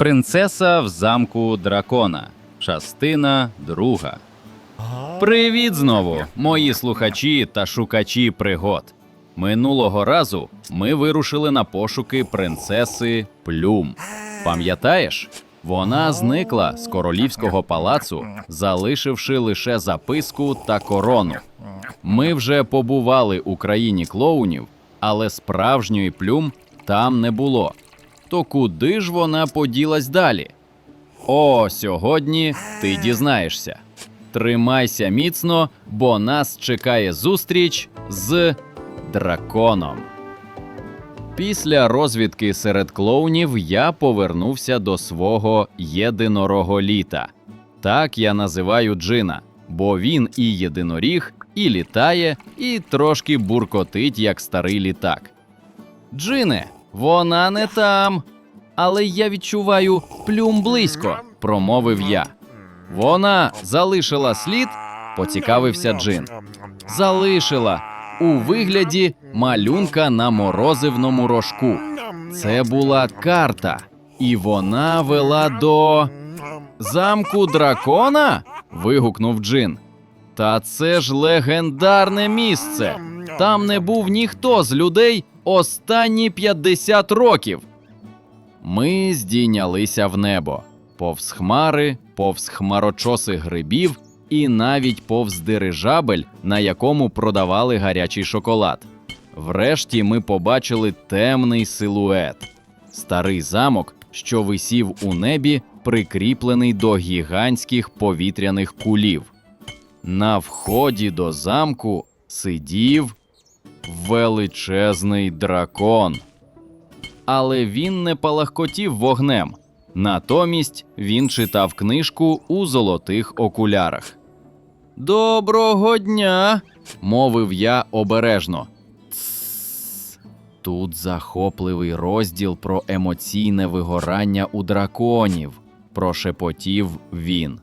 Принцеса в замку дракона. Частина друга. Привіт знову, мої слухачі та шукачі пригод. Минулого разу ми вирушили на пошуки принцеси Плюм. Пам'ятаєш? Вона зникла з королівського палацу, залишивши лише записку та корону. Ми вже побували у країні клоунів, але справжньої плюм там не було. То куди ж вона поділась далі? О, сьогодні ти дізнаєшся. Тримайся міцно, бо нас чекає зустріч з драконом. Після розвідки серед клоунів я повернувся до свого єдинорого літа. Так я називаю Джина, бо він і єдиноріг, і літає, і трошки буркотить, як старий літак. Джине, вона не там. Але я відчуваю плюм близько, промовив я. Вона залишила слід, поцікавився Джин. Залишила у вигляді малюнка на морозивному рожку. Це була карта, і вона вела до замку дракона. вигукнув Джин. Та це ж легендарне місце. Там не був ніхто з людей останні 50 років. Ми здійнялися в небо, повз хмари, повз хмарочосих грибів і навіть повз дирижабель, на якому продавали гарячий шоколад. Врешті ми побачили темний силует старий замок, що висів у небі, прикріплений до гігантських повітряних кулів. На вході до замку сидів величезний дракон але він не палахкотів вогнем. Натомість він читав книжку у золотих окулярах. Доброго дня, мовив я обережно. Тут захопливий розділ про емоційне вигорання у драконів, прошепотів він.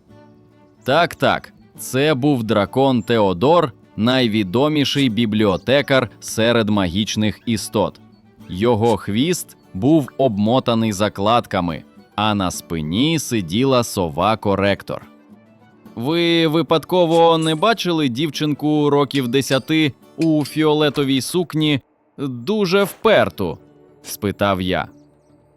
Так, так, це був дракон Теодор, найвідоміший бібліотекар серед магічних істот. Його хвіст був обмотаний закладками, а на спині сиділа сова коректор. Ви випадково не бачили дівчинку років десяти у фіолетовій сукні дуже вперту? спитав я.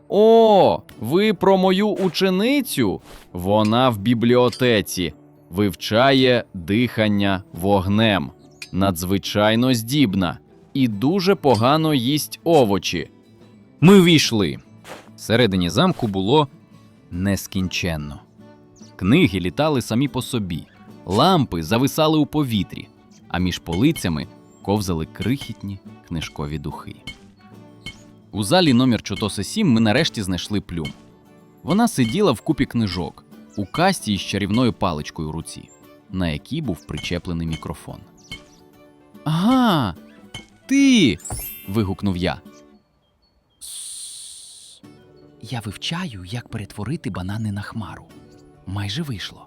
О, ви про мою ученицю? Вона в бібліотеці вивчає дихання вогнем, надзвичайно здібна і дуже погано їсть овочі. Ми війшли. Всередині замку було нескінченно. Книги літали самі по собі, лампи зависали у повітрі, а між полицями ковзали крихітні книжкові духи. У залі номер 407 ми нарешті знайшли плюм. Вона сиділа в купі книжок у касті із чарівною паличкою в руці, на якій був причеплений мікрофон. Ага, ти. вигукнув я. Я вивчаю, як перетворити банани на хмару. Майже вийшло.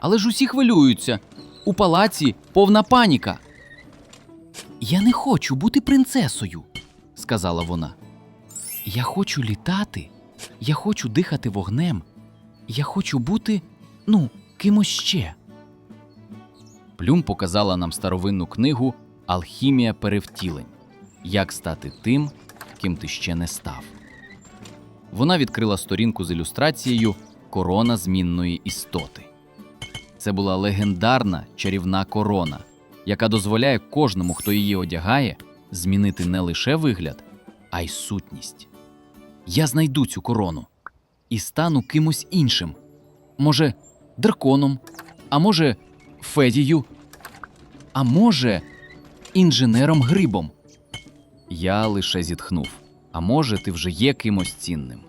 Але ж усі хвилюються. У палаці повна паніка. Я не хочу бути принцесою, сказала вона. Я хочу літати, я хочу дихати вогнем, я хочу бути, ну, кимось ще. Плюм показала нам старовинну книгу Алхімія перевтілень. Як стати тим, ким ти ще не став. Вона відкрила сторінку з ілюстрацією Корона змінної істоти. Це була легендарна чарівна корона, яка дозволяє кожному, хто її одягає, змінити не лише вигляд, а й сутність. Я знайду цю корону і стану кимось іншим. Може, драконом, а може, федією, а може, інженером грибом. Я лише зітхнув. А може, ти вже є кимось цінним.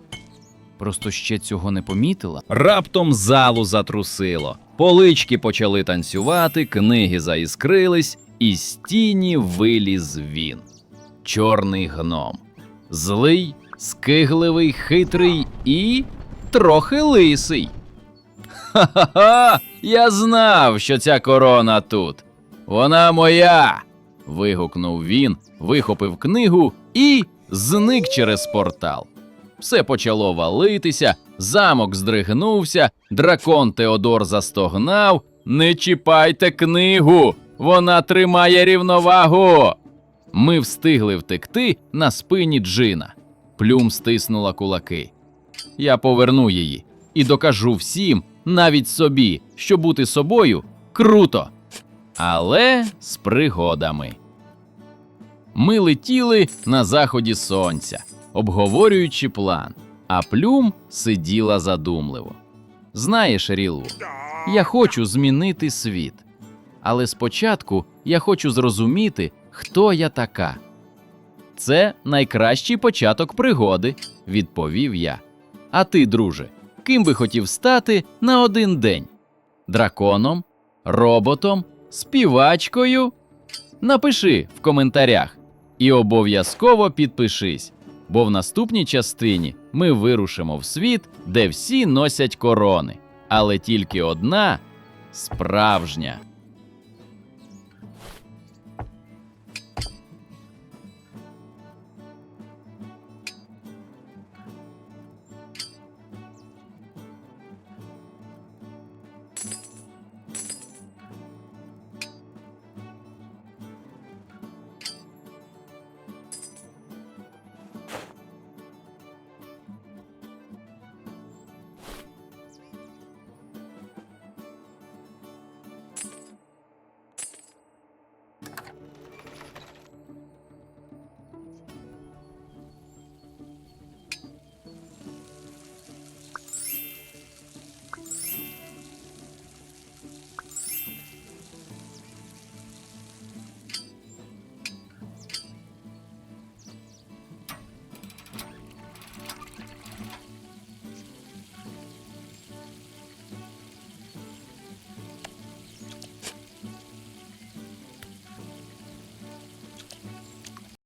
Просто ще цього не помітила. Раптом залу затрусило. Полички почали танцювати, книги заіскрились, і з тіні виліз він. Чорний гном. Злий, скигливий, хитрий і трохи лисий. Ха-ха-ха! Я знав, що ця корона тут. Вона моя. вигукнув він, вихопив книгу і зник через портал. Все почало валитися, замок здригнувся, дракон Теодор застогнав. Не чіпайте книгу! Вона тримає рівновагу. Ми встигли втекти на спині Джина. Плюм стиснула кулаки. Я поверну її і докажу всім, навіть собі, що бути собою круто. Але з пригодами. Ми летіли на заході сонця, обговорюючи план, а плюм сиділа задумливо. Знаєш, Ріллу, я хочу змінити світ. Але спочатку я хочу зрозуміти, хто я така. Це найкращий початок пригоди, відповів я. А ти, друже, ким би хотів стати на один день? Драконом, роботом, співачкою? Напиши в коментарях і обов'язково підпишись, бо в наступній частині ми вирушимо в світ, де всі носять корони, але тільки одна справжня.